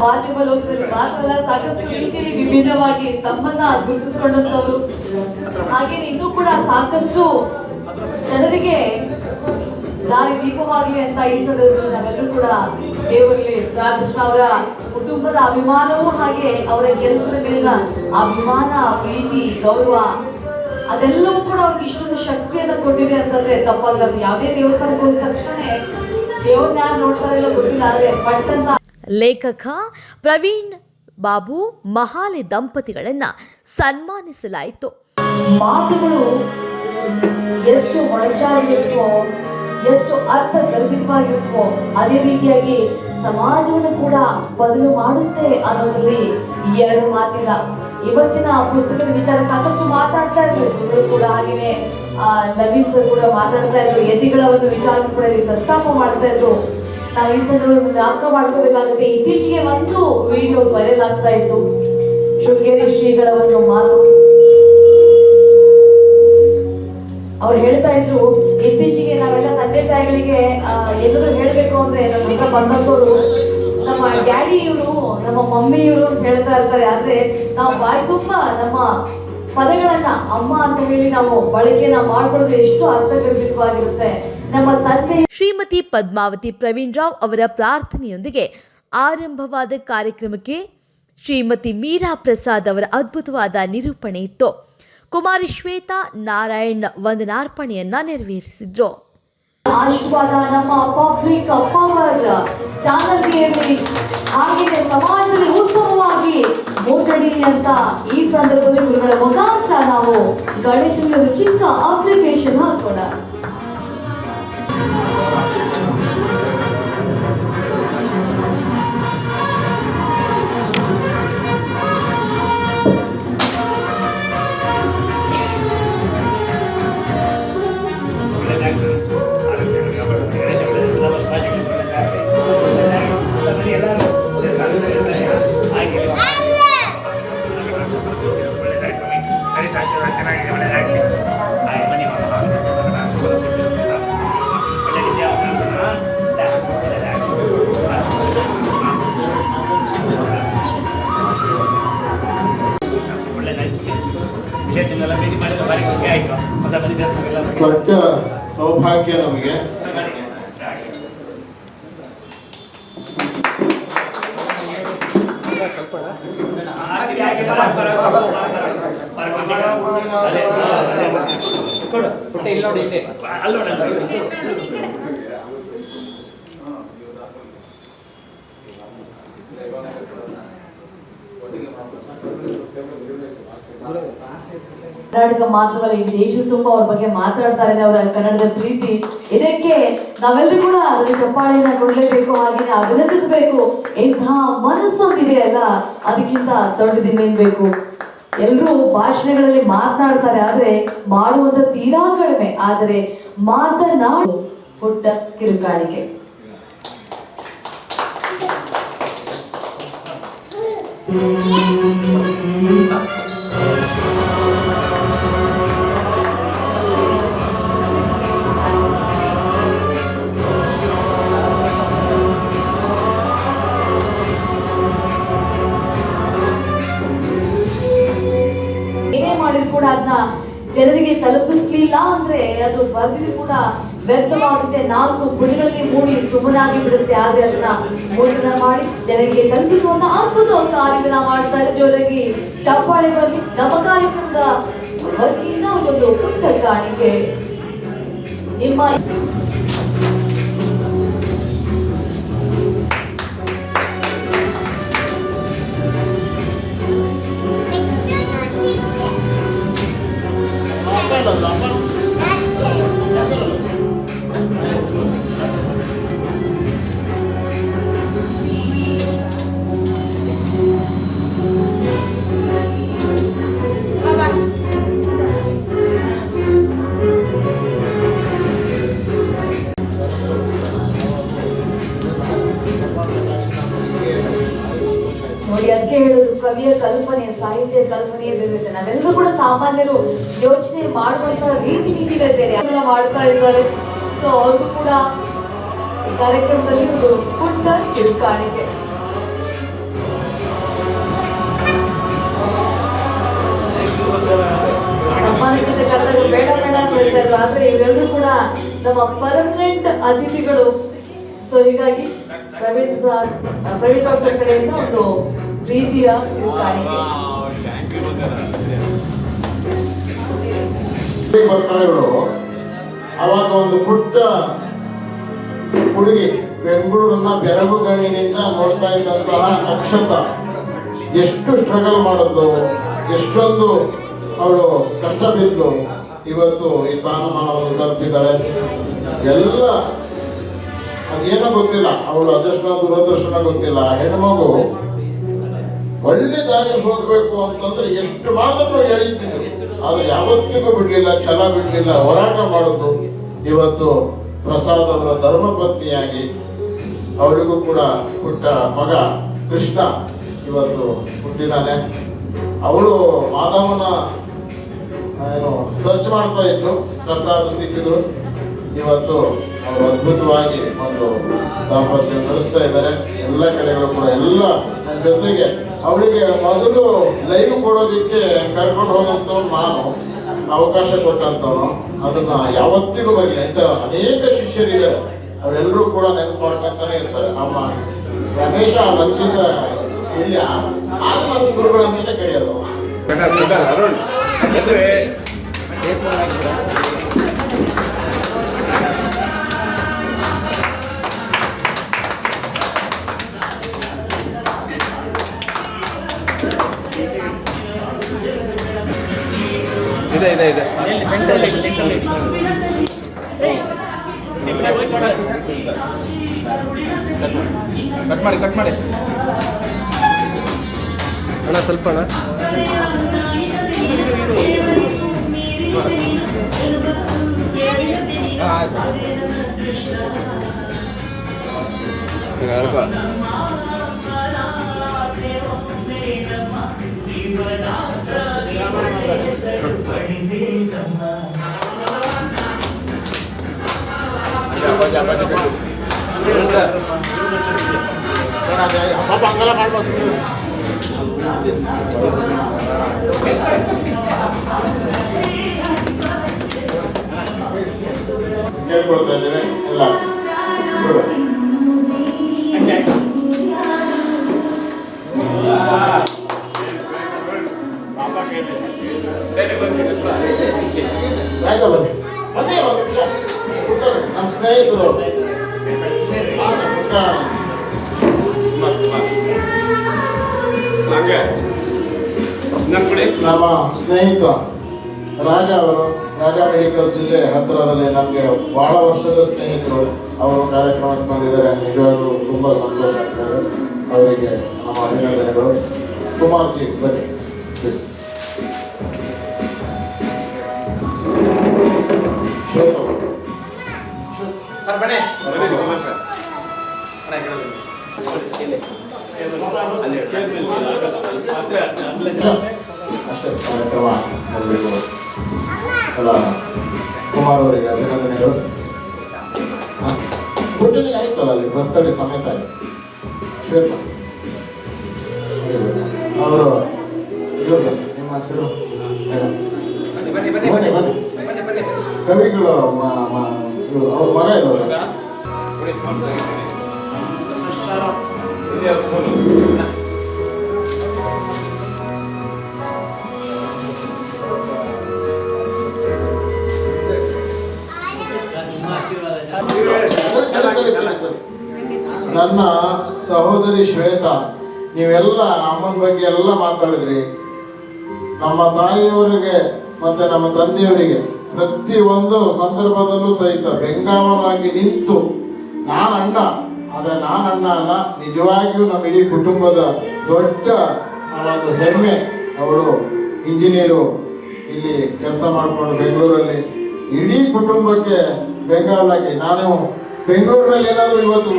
ಮಾಧ್ಯಮ ಲೋಕದಲ್ಲಿ ಸಾಕಷ್ಟು ರೀತಿಯಲ್ಲಿ ವಿಭಿನ್ನವಾಗಿ ತಮ್ಮನ್ನ ಗುರುತಿಸಿಕೊಂಡಂತವರು ಹಾಗೆ ಇನ್ನೂ ಕೂಡ ಸಾಕಷ್ಟು ಜನರಿಗೆ ದಾರಿ ದೀಪವಾಗಲಿ ಅಂತ ಈ ಸಂದರ್ಭದಲ್ಲಿ ನಾವೆಲ್ಲರೂ ಕೂಡ ದೇವರಲ್ಲಿ ಪ್ರಾರ್ಥಿಸ್ತಾ ಅವರ ಕುಟುಂಬದ ಅಭಿಮಾನವೂ ಹಾಗೆ ಅವರ ಕೆಲಸದ ಮೇಲಿನ ಅಭಿಮಾನ, ಪ್ರೀತಿ, ಗೌರವ, ಅದೆಲ್ಲವೂ ಕೂಡ ಅವ್ರಿಗೆ ಇಷ್ಟೊಂದು ಶಕ್ತಿಯನ್ನು ಕೊಟ್ಟಿದೆ ಅಂತಂದ್ರೆ ತಪ್ಪಾಗಲ್ಲ ಯಾವುದೇ ದೇವಸ್ಥಾನಕ್ಕೆ ಹೋದ ತಕ್ಷಣ ದೇವ್ರನ್ನ ಯಾರು ನೋಡ್ತಾರೆ ಗೊತ್ತಿಲ್ಲ, ಆದ್ರೆ ಪಟ್ಟಂತ ಲೇಖಕ ಪ್ರವೀಣ್ ಬಾಬು ಮಹಾಲೆ ದಂಪತಿಗಳನ್ನ ಸನ್ಮಾನಿಸಲಾಯಿತು. ಮಾತುಗಳು ಎಷ್ಟು ಮೊಳಚಾಗಿರುತ್ತೋ ಎಷ್ಟು ಅರ್ಥ ಗರ್ಭಿತವಾಗಿರುತ್ತೋ ಅದೇ ರೀತಿಯಾಗಿ ಸಮಾಜವನ್ನು ಕೂಡ ಬದಲು ಮಾಡುತ್ತೆ ಅನ್ನೋದ್ರಲ್ಲಿ ಎರಡು ಮಾತಿಲ್ಲ. ಇವತ್ತಿನ ಪುಸ್ತಕದ ವಿಚಾರ ಸಾಕಷ್ಟು ಮಾತಾಡ್ತಾ ಇದ್ರು. ಕೂಡ ಹಾಗೇನೆ ಆ, ನವೀನ್ ಸರ್ ಕೂಡ ಮಾತಾಡ್ತಾ ಇದ್ರು. ಯತಿಗಳ ಒಂದು ವಿಚಾರ ಕೂಡ ಪ್ರಸ್ತಾಪ ಮಾಡ್ತಾ ಇದ್ರು. ನಾವು ಸಂದರ್ಭದಲ್ಲಿ ಜ್ಞಾಪಕ ಮಾಡ್ಕೋಬೇಕಾಗುತ್ತೆ ಇತ್ತೀಚೆಗೆ ಒಂದು ವಿಡಿಯೋ ವೈರಲ್ ಇತ್ತು. ಶೃಂಗೇರಿ ಶ್ರೀಗಳ ಒಂದು ಮಾತು. ಅವ್ರು ಹೇಳ್ತಾ ಇದ್ರು, ಇತ್ತೀಚೆಗೆ ನಾವೆಲ್ಲ ತಂದೆ ತಾಯಿಗಳಿಗೆ ಎಲ್ಲರೂ ಹೇಳ್ಬೇಕು ಅಂದ್ರೆ ನಮ್ಮ ಬಂದವರು ನಮ್ಮ ಡ್ಯಾಡಿ ಇವರು, ನಮ್ಮ ಮಮ್ಮಿ ಇವರು ಅಂತ ಹೇಳ್ತಾ ಇರ್ತಾರೆ. ಆದ್ರೆ ನಾವು ಬಾಯಿ ತುಂಬ ನಮ್ಮ ಪದಗಳನ್ನ ಅಮ್ಮ ಅಂತ ಹೇಳಿ ನಾವು ಬಳಕೆನ ಮಾಡ್ಕೊಳ್ಳೋದು ಎಷ್ಟು ಅರ್ಥಗರ್ಭಿತವಾಗಿರುತ್ತೆ. ನಮ್ಮ ತಂದೆ ಶ್ರೀಮತಿ ಪದ್ಮಾವತಿ ಪ್ರವೀಣ್ ರಾವ್ ಅವರ ಪ್ರಾರ್ಥನೆಯೊಂದಿಗೆ ಆರಂಭವಾದ ಕಾರ್ಯಕ್ರಮಕ್ಕೆ ಶ್ರೀಮತಿ ಮೀರಾ ಪ್ರಸಾದ್ ಅವರ ಅದ್ಭುತವಾದ ನಿರೂಪಣೆ ಇತ್ತು. ಕುಮಾರಿ ಶ್ವೇತಾ ನಾರಾಯಣ್ ವಂದನಾರ್ಪಣೆಯನ್ನ ನೆರವೇರಿಸಿದ್ರು. ಆಶೀರ್ವಾದ ನಮ್ಮ ಪಬ್ಲಿಕ್ ಪವರ್ ಚಾನಲ್ಗೆ ಇರಲಿ ಹಾಗೆಯೇ ಸಮಾಜದಲ್ಲಿ ಉತ್ತಮವಾಗಿ ಮುನ್ನಡೀಲಿ ಅಂತ ಈ ಸಂದರ್ಭದಲ್ಲಿ ಇವುಗಳ ಮುಖಾಂತರ ನಾವು ಗಣೇಶನಿಗೆ ಒಂದು ಚಿಕ್ಕ ಅಪ್ಲಿಕೇಶನ್ ಹಾಕೋಣ. ದೊಡ್ಡ ಕರ್ನಾಟಕ ಮಾತ್ರವಲ್ಲ ಈ ದೇಶ ತುಂಬ ಅವ್ರ ಬಗ್ಗೆ ಮಾತಾಡ್ತಾರೆ ಅವರ ಕನ್ನಡದ ಪ್ರೀತಿ, ಇದಕ್ಕೆ ನಾವೆಲ್ಲರೂ ಕೂಡ ಅದರ ಚಪ್ಪಾಳೆಯನ್ನ ಕೊಡ್ಲೇಬೇಕು ಹಾಗೆ ಅಭಿನಂದಿಸಬೇಕು. ಇಂತಹ ಮನಸ್ಸು ಇದೆಯಲ್ಲ ಅದಕ್ಕಿಂತ ದೊಡ್ಡದಿನ್ನೇನ್ ಬೇಕು? ಎಲ್ಲರೂ ಭಾಷಣಗಳಲ್ಲಿ ಮಾತನಾಡ್ತಾರೆ, ಆದ್ರೆ ಮಾಡುವಂತ ತೀರಾ ಕಡಿಮೆ. ಆದರೆ ಮಾತನಾಡು ಪುಟ್ಟ ಕಿರುಕಾಣಿಕೆ ಕೂಡ ಅದನ್ನ ಜನರಿಗೆ ತಲುಪಿಸ್ಲಿಲ್ಲ ಅಂದ್ರೆ ಅದು ಬರ್ದಿ ಕೂಡ ವ್ಯರ್ಥವಾಗುತ್ತೆ. ನಾಲ್ಕು ಗುಡಿಗಳಲ್ಲಿ ಮೂಡಿ ಸುಮ್ಮನಾಗಿ ಬಿಡುತ್ತೆ. ಆದ್ರೆ ಅದನ್ನ ಮೋದನ ಮಾಡಿ ಜನರಿಗೆ ತಲುಪಿಸುವಂತ ಅದ್ಭುತ ಒಂದು ಕಾರ್ಯಕ್ರಮ ಮಾಡ್ತಾರೆ ಜೋರಾಗಿ ಚಪ್ಪಾಳೆ ಬರಲಿ ನಮ್ಮ ಕಾರ್ಯಕ್ರಮದ ಒಂದು ಪುಟ್ಟ ಕಾಣಿಕೆ. ನಿಮ್ಮ ನೋಡಿ ಕವಿಯ ಕಲ್ಪನೆ ಸಾಹಿತ್ಯ ಕಲ್ಪನೆಯೇ ಬೇರೆ ನಾವೆಲ್ಲರೂ ಕೂಡ ಸಾಮಾನ್ಯರು ಯೋಚನೆ ಮಾಡುವಂತಹ ರೀತಿ ನೀತಿಗಳು ಅದನ್ನ ಮಾಡ್ತಾ ಇದ್ದಾರೆ. ಸೊ ಅವ್ರಿಗೂ ಕೂಡ ಕಾರ್ಯಕ್ರಮದಲ್ಲಿ ಒಂದು ಪುಟ್ಟ ಕಿರುಕಾಣಿಕೆ ಸನ್ಮಾನಕ್ಕಿಂತ ಕರೆದಾಗ ಬೇಡ ಬೇಡ ಅಂತ ಹೇಳ್ತಾ ಇದ್ರು. ಆದ್ರೆ ಇವೆಲ್ಲರೂ ಕೂಡ ನಮ್ಮ ಪರ್ಮನೆಂಟ್ ಅತಿಥಿಗಳು. ಸೊ ಹೀಗಾಗಿ ಪ್ರವೀಣ್ ಸರ್, ಪ್ರವೀಣ್ ಡಾಕ್ಟರ್ ಕಡೆಯಿಂದ ಒಂದು ಪ್ರೀತಿಯ ಬರ್ತಾರೆ ಇವರು ಅವಾಗ ಒಂದು ಪುಟ್ಟ ಹುಡುಗಿ ಬೆಂಗಳೂರನ್ನ ಬೆರಗುಗಣ್ಣಿನಿಂದ ನೋಡ್ತಾ ಇದ್ದಂತಹ ನಕ್ಷತ್ರ. ಎಷ್ಟು ಸ್ಟ್ರಗಲ್ ಮಾಡಿದ್ಲು ಎಷ್ಟೊಂದು ಅವಳು ಕಷ್ಟ ಬಿದ್ದು ಇವತ್ತು ಈ ಸ್ಥಾನಮಾನವನ್ನು ತಲುಪಿದ್ದಾಳೆ. ಎಲ್ಲ ಅದೇನೋ ಗೊತ್ತಿಲ್ಲ ಅವಳು ಅದೃಷ್ಟ ದುರದೃಷ್ಟನ ಗೊತ್ತಿಲ್ಲ. ಹೆಣ್ಮಗು ಒಳ್ಳೆ ದಾರಿ ಹೋಗಬೇಕು ಅಂತಂದ್ರೆ ಎಷ್ಟು ಮಾಡಿದ್ರು ಹೇಳಿದ್ದೀನಿ ಆದ್ರೆ ಯಾವತ್ತಿಗೂ ಬಿಡ್ಲಿಲ್ಲ, ಛಲ ಬಿಡ್ಲಿಲ್ಲ, ಹೋರಾಟ ಮಾಡೋದು. ಇವತ್ತು ಪ್ರಸಾದ್ ಅವರ ಧರ್ಮಪತ್ನಿಯಾಗಿ ಅವರಿಗೂ ಕೂಡ ಪುಟ್ಟ ಮಗ ಕೃಷ್ಣ ಇವತ್ತು ಹುಟ್ಟಿದಾನೆ. ಅವಳು ಮಾಧವನ ಏನು ಸರ್ಚ್ ಮಾಡ್ತಾ ಇದ್ದು ಪ್ರಸಾದ್ ಸಿಕ್ಕಿದ್ರು. ಇವತ್ತು ಅವರು ಅದ್ಭುತವಾಗಿ ಒಂದು ದಾಂಪತ್ಯ ನಡೆಸ್ತಾ ಇದ್ದಾರೆ. ಎಲ್ಲ ಕಡೆಗಳು ಕೂಡ ಎಲ್ಲ ಜೊತೆಗೆ ಅವಳಿಗೆ ಮೊದಲು ಲೈವ್ ಕೊಡೋದಕ್ಕೆ ಕರ್ಕೊಂಡು ಹೋದಂಥವ್ರು ನಾನು. ಅವಕಾಶ ಕೊಟ್ಟಂತವನು ಅದನ್ನ ಯಾವತ್ತಿಗೂ ಬರಲಿ ಅಂತ ಅನೇಕ ಶಿಷ್ಯರಿದ್ದಾರೆ ಅವರೆಲ್ಲರೂ ಕೂಡ ನೆನಪು ಇರ್ತಾರೆ. ನಮ್ಮ ರಮೇಶ ನನ್ಗಿಂತ ಹಿರಿಯ ಅರುಣ್ ನನ್ನ ಗುರುಗಳು ಅಂತ ಕರೆಯೋದು ಕಟ್ ಮಾಡಿ ಕಟ್ ಮಾಡಿ. ಅಣ್ಣ ಸ್ವಲ್ಪ ಅಣ್ಣ. ಪಾಪ ಹಂಗೆಲ್ಲ ಮಾಡ್ಬೇಕು ಕೇಳ್ಕೊಳ್ತಾ ಇದ್ದೇನೆ ಎಲ್ಲ ಬಿಡು. ಆಯ್ತು ಬನ್ನಿ. ಬನ್ನಿ ಒಂದು ನಿಮಿಷ. ಕೂತ್ಕೊಳ್ಳಿ. ನಮ್ಮ ಸ್ನೇಹಿತರು ಆ, ಕೂತ್ಕೊಳ್ಳಿ. ನಮ್ಮ ಸ್ನೇಹಿತ ರಾಜ ಅವರು ರಾಜ ಮೆಡಿಕಲ್ ಜಿಲ್ಲೆ ಹತ್ತಿರದಲ್ಲಿ ನಮಗೆ ಬಹಳ ವರ್ಷದ ಸ್ನೇಹಿತರು. ಅವರು ಕಾರ್ಯಕ್ರಮಕ್ಕೆ ಬಂದಿದ್ದಾರೆ. ನಿಜವಾಗ್ಲೂ ತುಂಬ ಸಂತೋಷ ಆಗ್ತದೆ. ಅವರಿಗೆ ನಮ್ಮ ಅಭಿನಂದನೆಗಳು. ಕುಮಾರ್ ಜಿ ಬನ್ನಿ. ಸರ್ ಕುಮಾರ್ ಅವರಿಗೆ ಅಭಿನಂದನೆಗಳು ಫೋಟೋನಿಗೆ ಆಯ್ತಲ್ಲ ಅಲ್ಲಿ ಬರ್ತಡೆ ಸಮೇತ ಅವರು ನಿಮ್ಮ ಹೆಸರು ಬನ್ನಿ. ಬನ್ನಿ ಬನ್ನಿ ಕವಿಗಳು ಅವ್ರ ಮಗ ಇರೋರು ನನ್ನ ಸಹೋದರಿ ಶ್ವೇತಾ ನೀವೆಲ್ಲ ಅಮ್ಮನ ಬಗ್ಗೆ ಎಲ್ಲ ಮಾತಾಡಿದ್ರಿ. ನಮ್ಮ ತಾಯಿಯವರಿಗೆ ಮತ್ತೆ ನಮ್ಮ ತಂದೆಯವರಿಗೆ ಪ್ರತಿ ಒಂದು ಸಂದರ್ಭದಲ್ಲೂ ಸಹಿತ ಬೆಂಗಾವಲಾಗಿ ನಿಂತು, ನಾನು ಅಣ್ಣ. ಆದರೆ ನಾನು ಅಣ್ಣ ಅಲ್ಲ, ನಿಜವಾಗಿಯೂ ನಮ್ಮ ಇಡೀ ಕುಟುಂಬದ ದೊಡ್ಡ ಒಂದು ಹೆಮ್ಮೆ. ಅವಳು ಇಂಜಿನಿಯರು, ಇಲ್ಲಿ ಕೆಲಸ ಮಾಡಿಕೊಂಡು ಬೆಂಗಳೂರಲ್ಲಿ ಇಡೀ ಕುಟುಂಬಕ್ಕೆ ಬೆಂಗಾವಲಾಗಿ ನಾನು ಬೆಂಗಳೂರಿನಲ್ಲಿ ಏನಾದರೂ ಇವತ್ತು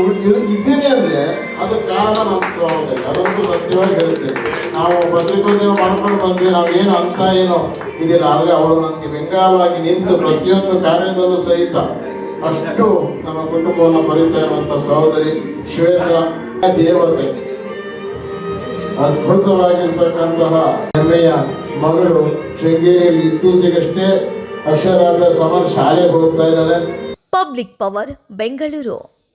ಇದ್ದೀನಿ ಅಂದರೆ ಅದು ಕಾರಣ ನಮ್ಮ ಅದೊಂದು ಸತ್ಯವಾಗಿ ಹೇಳುತ್ತೆ. ನಾವು ಪತ್ರಿಕೋದ್ಯಮ ಮಾಡ್ಕೊಂಡು ಬಂದ್ವಿ ನಾವು ಏನು ಅಂತ ಏನು ಇದಿಲ್ಲ. ಆದರೆ ಅವಳು ನನಗೆ ಬೆಂಗಾಲವಾಗಿ ನಿಂತು ಪ್ರತಿಯೊಂದು ಕಾರ್ಯದಲ್ಲೂ ಸಹಿತ ಅಷ್ಟು ನಮ್ಮ ಕುಟುಂಬವನ್ನು ಬರೀತಾ ಇರುವಂಥ ಸಹೋದರಿ ಶ್ವೇತಾ ದೇವತೆ. ಅದ್ಭುತವಾಗಿರ್ತಕ್ಕಂತಹ ಹೆಮ್ಮೆಯ ಮಗಳು ಶೃಂಗೇರಿಯಲ್ಲಿ ಇತ್ತೀಚೆಗಷ್ಟೇ ಅಕ್ಷರಾಭ್ಯಾಸ ಸಮರ್ ಶಾಲೆಗೆ ಹೋಗ್ತಾ ಇದ್ದಾಳೆ. Public power Bengaluru.